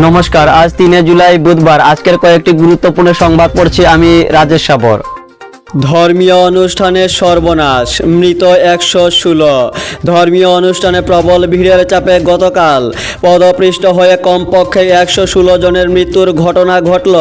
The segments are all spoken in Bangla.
নমস্কার, আজ তিনে জুলাই বুধবার। আজকের কয়েকটি গুরুত্বপূর্ণ সংবাদ পড়ছি আমি রাজেশ সাবর। ধর্মীয় অনুষ্ঠানের সর্বনাশ, মৃত একশো ষোলো। ধর্মীয় অনুষ্ঠানে প্রবল ভিড়ের চাপে গতকাল পদপৃষ্ঠ হয়ে কমপক্ষে একশো ষোলো জনের মৃত্যুর ঘটনা ঘটল।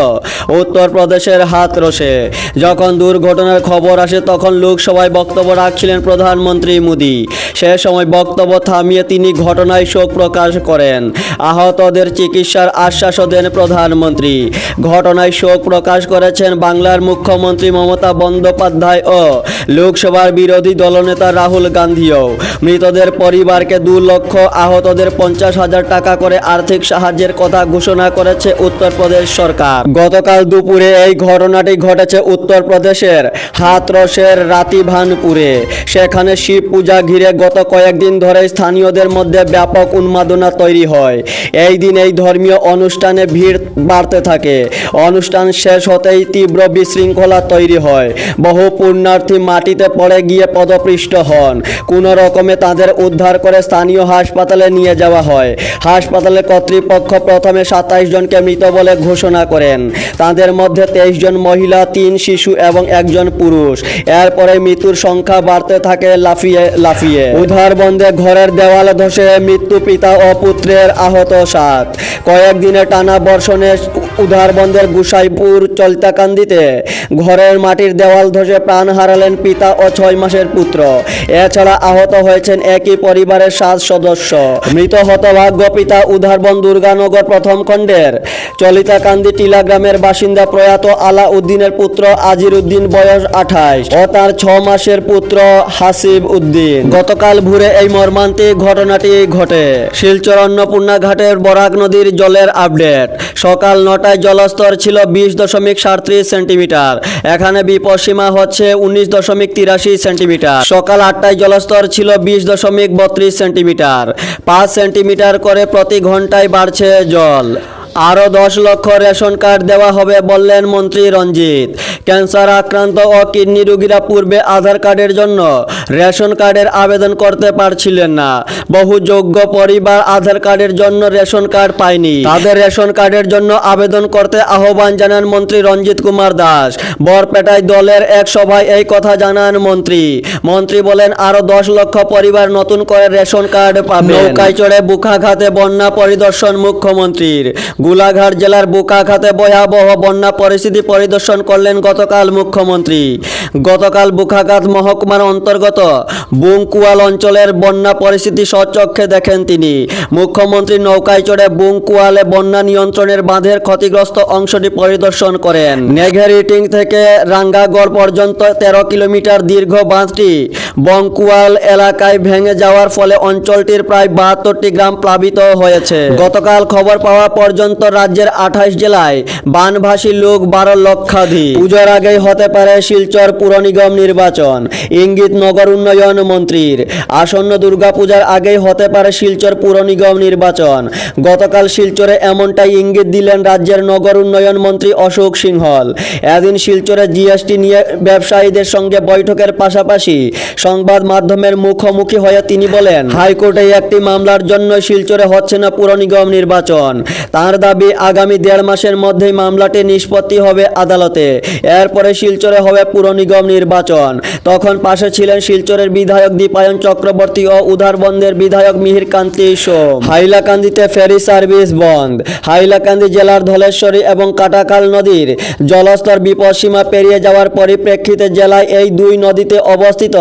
উত্তরপ্রদেশের হাতরসে। যখন দুর্ঘটনার খবর আসে, তখন লোকসভায় বক্তব্য রাখছিলেন প্রধানমন্ত্রী মোদী। সে সময় বক্তব্য থামিয়ে তিনি ঘটনায় শোক প্রকাশ করেন। আহতদের চিকিৎসার আশ্বাসও দেন প্রধানমন্ত্রী। ঘটনায় শোক প্রকাশ করেছেন বাংলার মুখ্যমন্ত্রী মমতা বন্দ্যোপাধ্যায় ও লোকসভার বিরোধী দলনেতা রাহুল গান্ধীও। মৃতদের পরিবারকে দু লক্ষ, আহতদের পঞ্চাশ হাজার টাকা করে আর্থিক সাহায্যের কথা ঘোষণা করেছে উত্তরপ্রদেশ সরকার। গতকাল দুপুরে এই ঘটনাটি ঘটেছে উত্তরপ্রদেশের হাতরসের রাতিভানপুরে। সেখানে শিব পূজা ঘিরে গত কয়েকদিন ধরে স্থানীয়দের মধ্যে ব্যাপক উন্মাদনা তৈরি হয়। এই দিন এই ধর্মীয় অনুষ্ঠানে ভিড় বাড়তে থাকে। অনুষ্ঠান শেষ হতেই তীব্র বিশৃঙ্খলা তৈরি হয়। বহু পুণ্যার্থী মাটিতে পড়ে গিয়ে পদপৃষ্ট হন। কোনো রকমে তাদের উদ্ধার করে স্থানীয় হাসপাতালে নিয়ে যাওয়া হয়। হাসপাতালের কর্তৃপক্ষ প্রথমে সাতাইশ জনকে মৃত বলে ঘোষণা করেন। তাদের মধ্যে তেইশ জন মহিলা, তিন শিশু এবং একজন পুরুষ। এরপরে মৃত্যুর সংখ্যা বাড়তে থাকে লাফিয়ে লাফিয়ে। উদ্ধার বন্ধে ঘরের দেওয়াল ধসে মৃত্যু পিতা ও পুত্রের আহত সাত। কয়েকদিনে টানা বর্ষণে উদ্ধারবন্দের গুসাইপুর চলতাকান্দিতে। ঘরের মাটির দেওয়াল ধসে প্রাণ হারালেন পিতা ও ছয় মাসের পুত্র। এছাড়া আহত হয়েছেন একই পরিবারের সাত সদস্য। মৃত হতভাগ্য পিতা উদ্ধারবন দুর্গানগর প্রথম খণ্ডের। চলিতাকান্দি টিলা গ্রামের বাসিন্দা প্রয়াত আলা উদ্দিনের পুত্র আজির উদ্দিন বয়স আঠাইশ ও তার ছ মাসের পুত্র হাসিব উদ্দিন। গতকাল ভোরে এই মর্মান্তিক ঘটনাটি ঘটে। শিলচর অন্নপূর্ণা ঘাটের বরাক নদীর জলের আপডেট। সকাল নটায় জলস্তর ছিল বিশ দশমিক সাঁত্রিশ সেন্টিমিটার। এখানে বিপদ সীমা হচ্ছে উনিশ দশমিক তিরাশি সেন্টিমিটার। সকাল আটটায় জলস্তর ছিল বিশ দশমিক বত্রিশ সেন্টিমিটার। পাঁচ সেন্টিমিটার করে প্রতি ঘন্টায় বাড়ছে জল। আরও দশ লক্ষ রেশন কার্ড দেওয়া হবে বললেন মন্ত্রী রঞ্জিত। ক্যান্সার আক্রান্ত ও কিডনি রোগীরা পূর্বে আধার কার্ডের জন্য রেশন কার্ডের আবেদন করতে পারছিলেন না। বহু যোগ্য পরিবার আধার কার্ডের জন্য রেশন কার্ড পায়নি। তাদের রেশন কার্ডের জন্য আবেদন করতে আহ্বান জানান মন্ত্রী রঞ্জিত কুমার দাস। বরপেটায় দলের এক সভায় এই কথা জানান মন্ত্রী। মন্ত্রী বলেন আরও দশ লক্ষ পরিবার নতুন করে রেশন কার্ড পাবে। নৌকায় চড়ে বুখাঘাতে বন্যা পরিদর্শন মুখ্যমন্ত্রীর। গোলাঘাট জেলার বোকাখাতে ভয়াবহ বন্যা পরিস্থিতি পরিদর্শন করলেন গতকাল মুখ্যমন্ত্রী। গতকাল বুখাঘাত মহকুমার অন্তর্গত বুংকুয়াল অঞ্চলের বন্যা পরিস্থিতি সচক্ষে দেখেন তিনি। মুখ্যমন্ত্রী নৌকায় চড়ে বুংকুয়ালে বন্যা নিয়ন্ত্রণের বাঁধের ক্ষতিগ্রস্ত অংশটি পরিদর্শন করেন। নেঘেরিটিং থেকে রাঙ্গাগড় পর্যন্ত তেরো কিলোমিটার দীর্ঘ বাঁধটি বংকুয়াল এলাকায় ভেঙে যাওয়ার ফলে অঞ্চলটির প্রায় বাহাত্তরটি গ্রাম প্লাবিত হয়েছে। গতকাল খবর পাওয়া পর্যন্ত রাজ্যের আঠাশ জেলায় বানভাসী লোক বারো লক্ষাধিক। পুজোর আগেই হতে পারে শিলচর পুর নিগম নির্বাচন। ইঙ্গিত নগর উন্নয়ন মন্ত্রীর। আসন্ন দুর্গাপূজার আগেই হতে পারে শিলচর পুর নিগম নির্বাচন। গতকাল শিলচরে এমনটাই ইঙ্গিত দিলেন রাজ্যের নগর উন্নয়ন মন্ত্রী অশোক সিংহল। এদিন শিলচরে জিএসটি নিয়ে ব্যবসায়ীদের সঙ্গে বৈঠকের পাশাপাশি সংবাদ মাধ্যমের মুখোমুখি হয়ে তিনি বলেন, হাইকোর্টে একটি মামলার জন্য শিলচরে হচ্ছে না পুর নিগম নির্বাচন। তার দাবি আগামী দেড় মাসের মধ্যেই মামলাটি নিষ্পত্তি হবে আদালতে। এরপরে শিলচরে হবে পুর নিগম নির্বাচন। তখন পাশে ছিলেন শিলচরের বিধায়ক দীপায়ন চক্রবর্তী ও উধারবন্দের বিধায়ক মিহির কান্তি সোম। হাইলাকান্দিতে ফেরি সার্ভিস বন্ধ। হাইলাকান্দি জেলার ধলেশ্বরী এবং কাটাকাল নদীর জলস্তর বিপদসীমা পেরিয়ে যাওয়ার পরিপ্রেক্ষিতে জেলায় এই দুই নদীতে অবস্থিত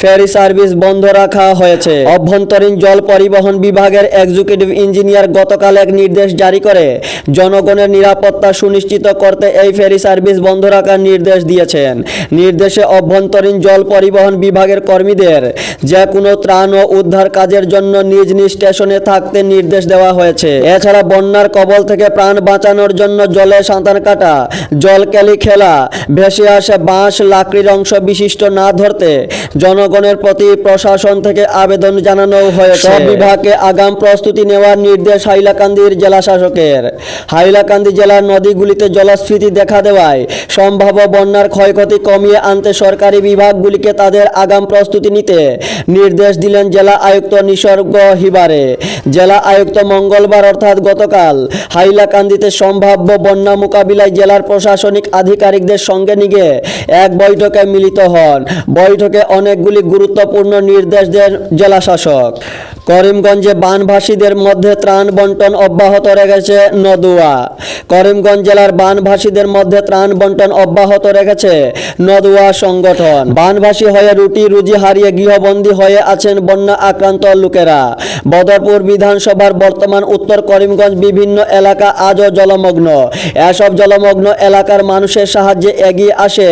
ফেরি সার্ভিস বন্ধ রাখা হয়েছে। অভ্যন্তরীণ জল পরিবহন বিভাগের এক্সিকিউটিভ ইঞ্জিনিয়ার গতকাল এক নির্দেশ জারি করে, জনগণের নিরাপত্তা সুনিশ্চিত করতে এই ফেরি সার্ভিস বন্ধ রাখার নির্দেশ দিয়েছেন। নির্দেশে অভ্যন্তরীণ জল পরিবহন বিভাগের কর্মীদের যে কোনো ত্রাণ ও উদ্ধার কাজের জন্য নিজ নিজ স্টেশনে থাকতে নির্দেশ দেওয়া হয়েছে। এছাড়া বন্যার কবল থেকে প্রাণ বাঁচানোর জন্য জলে সাঁতার কাটা, জল ক্যালি খেলা, ভেসে আসে বাঁশ, লাকড়ির অংশ বিশিষ্ট না ধরতে জনগণের প্রতি প্রশাসন থেকে আবেদন জানানো হয়েছে। সব বিভাগকে আগাম প্রস্তুতি নেওয়ার নির্দেশ হাইলাকান্দির জেলা শাসকের। হাইলাকান্দি জেলার নদীগুলিতে জলস্ফীতি দেখা দেওয়ায় সম্ভাব্য বন্যার ক্ষয়ক্ষতি কমিয়ে আনতে সরকারি বিভাগগুলিকে তাদের আগাম প্রস্তুতি নিতে নির্দেশ দিলেন জেলা আয়ুক্ত নিসর্গ হিবারে জেলা আয়ুক্ত মঙ্গলবার অর্থাৎ গতকাল হাইলাকান্দিতে সম্ভাব্য বন্যা মোকাবিলায় জেলার প্রশাসনিক আধিকারিকদের সঙ্গে নিয়ে এক বৈঠকে মিলিত হন। বৈঠকে অনেকগুলি গুরুত্বপূর্ণ নির্দেশ দেন জেলা শাসক। করিমগঞ্জে বানভাসীদের মধ্যে ত্রাণ বন্টন অব্যাহত রেখেছে নদুয়া। করিমগঞ্জ জেলার বানভাসীদের মধ্যে ত্রাণ বন্টন অব্যাহত রেখেছে নদুয়া সংগঠন। বানভাসী হয়ে রুটি রুজি হারিয়ে গৃহবন্দী হয়ে আছেন বন্যা আক্রান্ত লোকেরা। বদরপুর বিধানসভার বর্তমান উত্তর করিমগঞ্জ বিভিন্ন এলাকা আজও জলমগ্ন। এসব জলমগ্ন এলাকার মানুষের সাহায্যে এগিয়ে আসে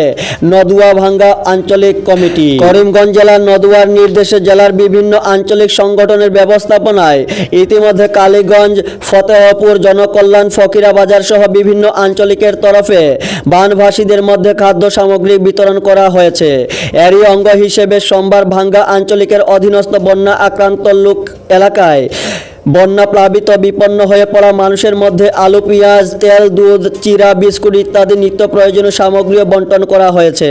নদুয়া ভাঙ্গা আঞ্চলিক কমিটি। করিমগঞ্জ জেলার নদুয়ার নির্দেশে জেলার বিভিন্ন আঞ্চলিক সংগঠনের ব্যবস্থাপনায়। ইতিমধ্যে কালীগঞ্জ, ফতেহপুর, জনকল্যাণ ফকিরা বাজার সহ বিভিন্ন আঞ্চলিকের তরফে বানভাসীদের মধ্যে খাদ্য সামগ্রী বিতরণ করা হয়েছে। এরই অঙ্গ হিসেবে সোমবার ভাঙ্গা আঞ্চলিকের অধীনস্থ বন্যা আক্রান্ত লোক এলাকায় বন্যা প্লাবিত বিপন্ন হয়ে পড়া মানুষের মধ্যে আলু, পেঁয়াজ, তেল, দুধ, চিরা, বিস্কুট ইত্যাদি নিত্য প্রয়োজনীয় সামগ্রীও বন্টন করা হয়েছে।